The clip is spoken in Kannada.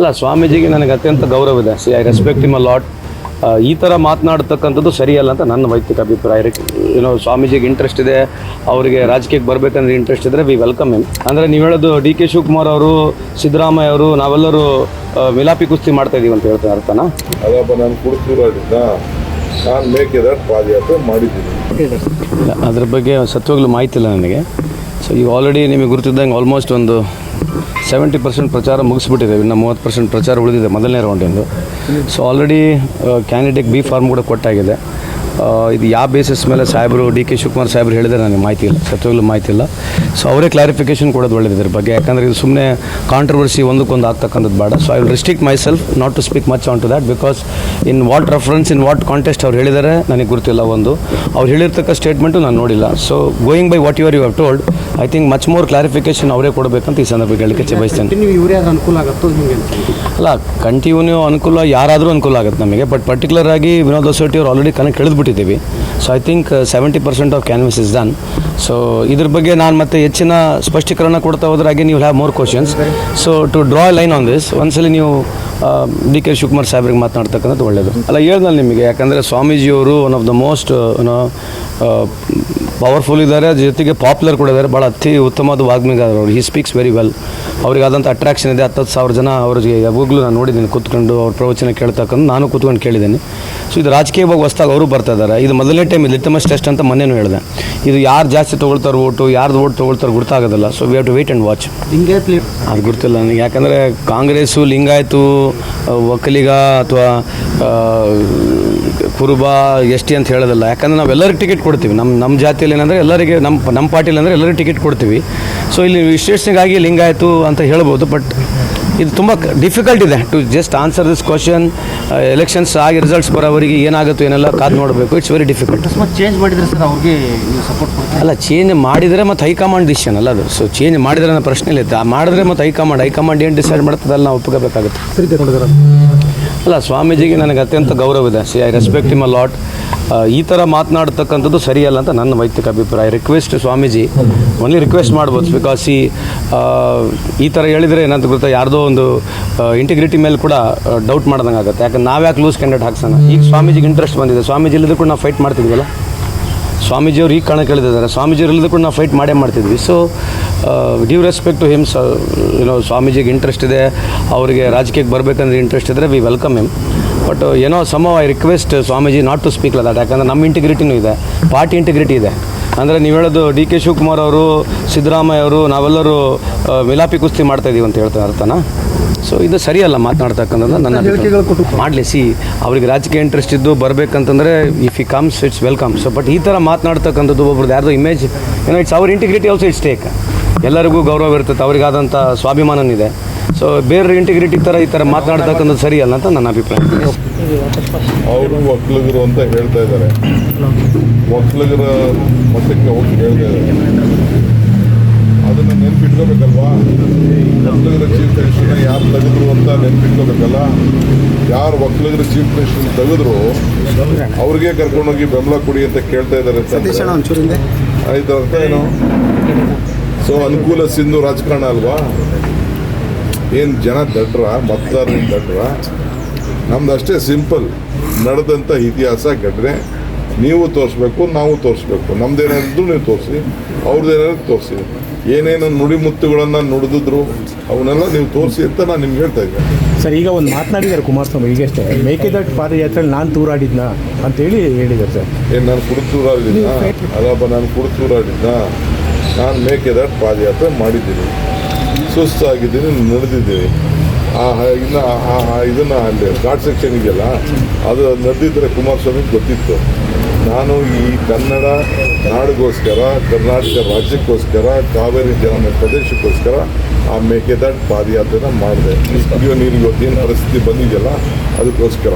ಅಲ್ಲ ಸ್ವಾಮೀಜಿಗೆ ನನಗೆ ಅತ್ಯಂತ ಗೌರವ ಇದೆ. See I respect him a lot ಈ ಥರ ಮಾತನಾಡ್ತಕ್ಕಂಥದ್ದು ಸರಿಯಲ್ಲ ಅಂತ ನನ್ನ ವೈಯಕ್ತಿಕ ಅಭಿಪ್ರಾಯ. ಏನೋ ಸ್ವಾಮೀಜಿಗೆ ಇಂಟ್ರೆಸ್ಟ್ ಇದೆ ಅವರಿಗೆ ರಾಜಕೀಯಕ್ಕೆ ಬರಬೇಕಂದ್ರೆ ಇಂಟ್ರೆಸ್ಟ್ ಇದ್ದರೆ ವಿ ವೆಲ್ಕಮ್ ಹಿಮ್ ಅಂದರೆ ನೀವು ಹೇಳೋದು ಡಿ ಕೆ ಶಿವಕುಮಾರ್ ಅವರು ಸಿದ್ದರಾಮಯ್ಯ ಅವರು ನಾವೆಲ್ಲರೂ ವಿಲಾಪಿ ಮಿಲಾಪಿ ಕುಸ್ತಿ ಮಾಡ್ತಾ ಇದೀವಿ ಅಂತ ಹೇಳ್ತಾ ಅರ್ಥನಾ? ಅದಪ್ಪ ನಾನು ಕುಡಿಸಿರೋದ್ರಿಂದ ನಾನು ಮೇಕೆದಾಟ್ ಪಾದಯಾತ್ರೆ ಮಾಡಿದ್ದೀನಿ. ಇಲ್ಲ, ಅದ್ರ ಬಗ್ಗೆ ಸತ್ವಾಗ್ಲೂ ಮಾಹಿತಿ ಇಲ್ಲ ನನಗೆ. ಸೊ ಈಗ ಆಲ್ರೆಡಿ ನಿಮಗೆ ಗುರುತಿದ್ದಂಗೆ ಆಲ್ಮೋಸ್ಟ್ ಒಂದು ಸೆವೆಂಟಿ ಪರ್ಸೆಂಟ್ ಪ್ರಚಾರ ಮುಗಿಸ್ಬಿಟ್ಟಿದ್ದೇವೆ ಇನ್ನು ಮೂವತ್ತು ಪರ್ಸೆಂಟ್ ಪ್ರಚಾರ ಉಳಿದಿದೆ ಮೊದಲನೇ ರೌಂಡಿಂದು so already candidate B form ಕೂಡ ಕೊಟ್ಟಾಗಿದೆ. ಇದು ಯಾವ ಬೇಸಿಸ್ ಮೇಲೆ ಸಾಹೇಬರು ಡಿ ಕೆ ಶಿವಕುಮಾರ್ ಸಾಹೇಬರು ಹೇಳಿದರೆ ನನಗೆ ಮಾಹಿತಿ ಇಲ್ಲ ಸತ್ವಾಗ್ಲೂ ಮಾಹಿತಿ ಇಲ್ಲ. ಸೊ ಅವರೇ ಕ್ಲಾರಿಫಿಕೇಶನ್ ಕೊಡೋದು ಒಳ್ಳೆಯದಿದ್ರ ಬಗ್ಗೆ. ಯಾಕಂದರೆ ಇದು ಸುಮ್ಮನೆ ಕಾಂಟ್ರವರ್ಸಿ ಒಂದಕ್ಕೊಂದು ಆಗ್ತಕ್ಕಂಥದ್ದು ಬೇಡ. So I will restrict myself not to speak much on to that because in what reference in what contest ಅವ್ರು ಹೇಳಿದ್ದಾರೆ ನನಗೆ ಗೊತ್ತಿಲ್ಲ ಒಂದು. ಅವ್ರು ಹೇಳಿರ್ತಕ್ಕ ಸ್ಟೇಟ್ಮೆಂಟು ನಾನು ನೋಡಿಲ್ಲ. So going by what your you have told I think much more clarification ಅವರೇ ಕೊಡಬೇಕಂತ ಈ ಸಂದರ್ಭಕ್ಕೆ ಹೇಳಲಿಕ್ಕೆ ಬಯಸ್ತೇನೆ. ಅನುಕೂಲ ಅಲ್ಲ ಕಂಟಿನ್ಯೂ ಅನುಕೂಲ ಯಾರಾದರೂ ಅನುಕೂಲ ಆಗುತ್ತೆ ನಮಗೆ. ಬಟ್ ಪರ್ಟಿಕ್ಯುಲರ್ ಆಗಿ ವಿನೋದ್ ಹೊಸಟಿ ಅವ್ರು already connect ಇಳಿದ್ಬಿಟ್ಟಿದ್ದೀವಿ so I think seventy percent of canvas is done so ಇದ್ರ ಬಗ್ಗೆ ನಾನು ಮತ್ತೆ ಹೆಚ್ಚಿನ ಸ್ಪಷ್ಟೀಕರಣ ಕೊಡ್ತಾ ಹೋದ್ರೆ ಹಾಗೆ ನೀವು have more questions so to draw line on this ಒಂದ್ಸಲಿ ನೀವು ಡಿ ಕೆ ಶಿವಕುಮಾರ್ ಸಾಹೇಬ್ರಿಗೆ ಮಾತನಾಡ್ತಕ್ಕಂಥದ್ದು ಒಳ್ಳೆಯದು ಅಲ್ಲ ಹೇಳ್ದಲ್ಲ ನಿಮಗೆ ಯಾಕಂದರೆ ಸ್ವಾಮೀಜಿಯವರು ಒನ್ ಆಫ್ ದ ಮೋಸ್ಟ್ ಏನೋ ಪವರ್ಫುಲ್ ಇದ್ದಾರೆ ಜೊತೆಗೆ ಪಾಪ್ಯುಲರ್ ಕೂಡ ಇದ್ದಾರೆ ಭಾಳ ಅತಿ ಉತ್ತಮವಾದ ವಾಗ್ಮಿಗಾರರು ಅವರು. ಹಿ ಸ್ಪೀಕ್ಸ್ ವೆರಿ ವೆಲ್ ಅವ್ರಿಗಾದಂಥ ಅಟ್ರಾಕ್ಷನ್ ಇದೆ. ಹತ್ತು ಸಾವಿರ ಜನ ಅವ್ರಿಗೆ ಯಾವಾಗಲೂ ನಾನು ನೋಡಿದ್ದೀನಿ ಕೂತ್ಕೊಂಡು ಅವ್ರ ಪ್ರವಚನ ಕೇಳ್ತಕ್ಕಂಥ ನಾನು ಕೂತ್ಕೊಂಡು ಕೇಳಿದ್ದೀನಿ. ಸೊ ಇದು ರಾಜಕೀಯವಾಗಿ ಹೊಸ್ದಾಗಿ ಅವರು ಬರ್ತಾ ಇದ್ದಾರೆ. ಇದು ಮೊದಲನೇ ಟೈಮ್ ಇದು ಲಿಟಮಸ್ ಟೆಸ್ಟ್ ಅಂತ ಮೊನ್ನೆನೂ ಹೇಳಿದೆ. ಇದು ಯಾರು ಜಾಸ್ತಿ ತೊಗೊಳ್ತಾರೆ ಓಟು ಯಾರ್ದು ಓಟ್ ತೊಗೊಳ್ತಾರೆ ಗೊತ್ತಾಗೋದಿಲ್ಲ so we have to wait and watch ಅದು ಗೊತ್ತಿಲ್ಲ ನನಗೆ. ಯಾಕಂದರೆ ಕಾಂಗ್ರೆಸ್ಸು ಲಿಂಗಾಯತು ಒಕ್ಕಲಿಗ ಅಥವಾ ಕುರುಬ ಎಸ್ ಟಿ ಅಂತ ಹೇಳೋದಲ್ಲ, ಯಾಕಂದರೆ ನಾವು ಎಲ್ಲರಿಗೂ ಟಿಕೆಟ್ ಕೊಡ್ತೀವಿ. ನಮ್ಮ ನಮ್ಮ ಜಾತಿಯಲ್ಲಿ ಏನಂದರೆ ಎಲ್ಲರಿಗೆ ನಮ್ಮ ನಮ್ಮ ಪಾರ್ಟಿಲಿ ಅಂದರೆ ಎಲ್ಲರಿಗೂ ಟಿಕೆಟ್ ಕೊಡ್ತೀವಿ. ಸೊ ಇಲ್ಲಿ ವಿಶ್ಲೇಷಣೆಗಾಗಿ ಲಿಂಗಾಯಿತು ಅಂತ ಹೇಳ್ಬೋದು ಬಟ್ ಇದು ತುಂಬ ಡಿಫಿಕಲ್ಟ್ ಇದೆ to just answer this question elections ಆಗಿ ರಿಸಲ್ಟ್ಸ್ ಬರೋವರಿಗೆ ಏನಾಗುತ್ತೋ ಏನೆಲ್ಲ ಕಾದು ನೋಡಬೇಕು. ಇಟ್ಸ್ ವೆರಿ ಡಿಫಿಕಲ್ಟ್ ಚೇಂಜ್ ಮಾಡಿದ್ರೆ ಸರ್ ಅವ್ರಿಗೆ ನೀವು ಸಪೋರ್ಟ್ ಕೊಡ್ತೀರಾ? ಅಲ್ಲ ಚೇಂಜ್ ಮಾಡಿದರೆ ಮತ್ತು ಹೈಕಮಾಂಡ್ ಡಿಸಿಷನ್ ಅಲ್ಲ ಅದು. ಸೊ ಚೇಂಜ್ ಮಾಡಿದ್ರೆ ಅನ್ನೋ ಪ್ರಶ್ನೆ ಇಲ್ಲ. ಆ ಮಾಡಿದ್ರೆ ಮತ್ತು ಹೈಕಮಾಂಡ್ ಹೈಕಮಾಂಡ್ ಏನು ಡಿಸೈಡ್ ಮಾಡ್ತದೆ ಅಲ್ಲಿ ನಾವು ಒಪ್ಪಬೇಕಾಗುತ್ತೆ ಅಲ್ಲ ಸ್ವಾಮೀಜಿಗೆ ನನಗೆ ಅತ್ಯಂತ ಗೌರವ ಇದೆ. See I respect him a lot ಈ ಥರ ಮಾತನಾಡ್ತಕ್ಕಂಥದ್ದು ಸರಿಯಲ್ಲ ಅಂತ ನನ್ನ ವೈಯಕ್ತಿಕ ಅಭಿಪ್ರಾಯ. ರಿಕ್ವೆಸ್ಟ್ ಸ್ವಾಮೀಜಿ ಓನ್ಲಿ ರಿಕ್ವೆಸ್ಟ್ ಮಾಡ್ಬೋದು. ಬಿಕಾಸ್ ಈ ಈ ಥರ ಹೇಳಿದರೆ ಏನಂತ ಗೊತ್ತಾ? ಯಾರ್ದೋ ಒಂದು ಇಂಟಿಗ್ರಿಟಿ ಮೇಲೆ ಕೂಡ ಡೌಟ್ ಮಾಡ್ದಂಗೆ ಆಗುತ್ತೆ. ಯಾಕಂದ್ರೆ ನಾವು ಯಾಕೆ ಲೂಸ್ ಕ್ಯಾಂಡಿಡೇಟ್ ಹಾಕ್ಸೋಣ? ಈಗ ಸ್ವಾಮೀಜಿಗೆ ಇಂಟ್ರೆಸ್ಟ್ ಬಂದಿದೆ. ಸ್ವಾಮೀಜಿ ಇಲ್ಲದ್ರು ಕೂಡ ನಾವು ಫೈಟ್ ಮಾಡ್ತಿದ್ವಲ್ಲ? ಸ್ವಾಮೀಜಿಯವರು ಈಗ ಕಣ ಕೇಳಿದ್ದಾರೆ ಸ್ವಾಮೀಜಿಯವ್ರು ಇಲ್ಲದ ಕೂಡ ನಾವು ಫೈಟ್ ಮಾಡೇ ಮಾಡ್ತಿದ್ವಿ. So due respect to him ಏನೋ ಸ್ವಾಮೀಜಿಗೆ ಇಂಟ್ರೆಸ್ಟ್ ಇದೆ. ಅವರಿಗೆ ರಾಜಕೀಯಕ್ಕೆ ಬರಬೇಕಂದ್ರೆ ಇಂಟ್ರೆಸ್ಟ್ ಇದ್ದರೆ ವಿ ವೆಲ್ಕಮ್ ಹಿಮ್ ಬಟ್ ಏನೋ ಸಮ I request Swamiji not to speak that ಯಾಕಂದರೆ ನಮ್ಮ ಇಂಟಿಗ್ರಿಟಿನೂ ಇದೆ. ಪಾರ್ಟಿ ಇಂಟಿಗ್ರಿಟಿ ಇದೆ. ಅಂದರೆ ನೀವು ಹೇಳೋದು ಡಿ ಕೆ ಶಿವಕುಮಾರ್ ಅವರು ಸಿದ್ದರಾಮಯ್ಯ ಅವರು ನಾವೆಲ್ಲರೂ ಮಿಲಾಪಿ ಕುಸ್ತಿ ಮಾಡ್ತಾ ಇದೀವಿ ಅಂತ ಹೇಳ್ತಾ ಅರ್ಥನಾ? ಸೊ ಇದು ಸರಿಯಲ್ಲ ಮಾತನಾಡ್ತಕ್ಕಂಥದ್ದು. ನನ್ನ. ಮಾಡಲಿ ಸಿ ಅವ್ರಿಗೆ ರಾಜಕೀಯ ಇಂಟ್ರೆಸ್ಟ್ ಇದ್ದು ಬರಬೇಕಂತಂದರೆ if he comes it's welcome so but ಈ ಥರ ಮಾತನಾಡ್ತಕ್ಕಂಥದ್ದು ಒಬ್ರದ್ದು ಯಾರ್ದೋ ಇಮೇಜ್ ಏನೋ ಇಟ್ಸ್ ಅವ್ರ ಇಂಟಿಗ್ರಿಟಿ ಆಲ್ಸೋ ಇಟ್ಸ್ ಟೇಕ್ ಎಲ್ಲರಿಗೂ ಗೌರವ ಇರ್ತದೆ. ಅವರಿಗಾದಂಥ ಸ್ವಾಭಿಮಾನನಿದೆ ಸೊ ಬೇರೆ ಇಂಟಿಗ್ರಿಟಿ ಥರ ಈ ಥರ ಮಾತನಾಡ್ತಕ್ಕಂಥದ್ದು ಸರಿಯಲ್ಲ ಅಂತ ನನ್ನ ಅಭಿಪ್ರಾಯ. ಅವರು ಒಕ್ಕಲಿಗರು ಅಂತ ಹೇಳ್ತಾ ಇದ್ದಾರೆ. ಒಕ್ಕಲಿಗರ ಮಟ್ಟಕ್ಕೆ ಹೋಗಿ ಹೇಳ್ತಾ ಇದ್ದಾರೆ. ಅದನ್ನು ನೆನ್ಪಿಟ್ಕೋಬೇಕಲ್ವಾ? ಒಕ್ಕಲಿಗರ ಚೀಫ್ ಮಿನಿಸ್ಟರ್ನ ಯಾರು ತೆಗೆದ್ರು ಅಂತ ನೆನ್ಪಿಟ್ಕೋಬೇಕಲ್ಲ? ಯಾರು ಒಕ್ಕಲಿಗರ ಚೀಫ್ ಮಿನಿಸ್ಟರ್ ತೆಗೆದ್ರು ಅವ್ರಿಗೆ ಕರ್ಕೊಂಡೋಗಿ ಬೆಂಬಲ ಕೊಡಿ ಅಂತ ಕೇಳ್ತಾ ಇದ್ದಾರೆ ಆಯ್ತು ಅರ್ಥ ಏನು? ಸೊ ಅನುಕೂಲ ಸಿಂಧು ರಾಜಕಾರಣ ಅಲ್ವಾ? ಏನು ಜನ ದಡ್ರ ಮತದಾರರು ದಡ್ರ? ನಮ್ದು ಅಷ್ಟೇ ಸಿಂಪಲ್. ನಡೆದಂಥ ಇತಿಹಾಸ ಘಟನೆ ನೀವು ತೋರಿಸ್ಬೇಕು ನಾವು ತೋರಿಸ್ಬೇಕು. ನಮ್ದೇನಾದ್ರು ನೀವು ತೋರಿಸಿ ಅವ್ರದ್ದೇನಾದ್ರು ತೋರಿಸಿ. ಏನೇನು ನುಡಿಮುತ್ತುಗಳನ್ನು ನುಡಿದ್ರು ಅವನ್ನೆಲ್ಲ ನೀವು ತೋರಿಸಿ ಅಂತ ನಾನು ನಿಮ್ಗೆ ಹೇಳ್ತಾ ಇದ್ದೆ ಸರ್ ಈಗ ಒಂದು ಮಾತನಾಡಿದ್ದಾರೆ ಕುಮಾರಸ್ವಾಮಿ ಈಗಷ್ಟೇ ಮೇಕೆದಾಟು ಪಾದಯಾತ್ರೆ ನಾನು ತೂರಾಡಿದ್ನ ಅಂತೇಳಿ ಹೇಳಿದ್ದಾರೆ ಸರ್. ಏನು ನಾನು ಕುಡುತ್ತೂರಾಡಿದ್ನ ಅದಪ್ಪ ನಾನು ಕುಡಿತೂರಾಡಿದ್ದ ನಾನು ಮೇಕೆದಾಟ್ ಪಾದಯಾತ್ರೆ ಮಾಡಿದ್ದೀನಿ. ಸುಸ್ತಾಗಿದ್ದೀನಿ ನಡೆದಿದ್ದೀನಿ ಆ ಇನ್ನ ಇದನ್ನು ಅಲ್ಲಿ ಘಾಟ್ ಸೆಕ್ಷನ್ ಇದೆಯಲ್ಲ, ಅದು ನಡೆದಿದ್ದರೆ ಕುಮಾರಸ್ವಾಮಿ ಗೊತ್ತಿತ್ತು. ನಾನು ಈ ಕನ್ನಡ ನಾಡಿಗೋಸ್ಕರ, ಕರ್ನಾಟಕ ರಾಜ್ಯಕ್ಕೋಸ್ಕರ, ಕಾವೇರಿ ಜನ ಪ್ರದೇಶಕ್ಕೋಸ್ಕರ ಆ ಮೇಕೆದಾಟ್ ಪಾದಯಾತ್ರೆನ ಮಾಡಿದೆ. ಕುಡಿಯೋ ನೀರಿಗೆ ಏನು ಪರಿಸ್ಥಿತಿ ಬಂದಿದೆಯಲ್ಲ, ಅದಕ್ಕೋಸ್ಕರ.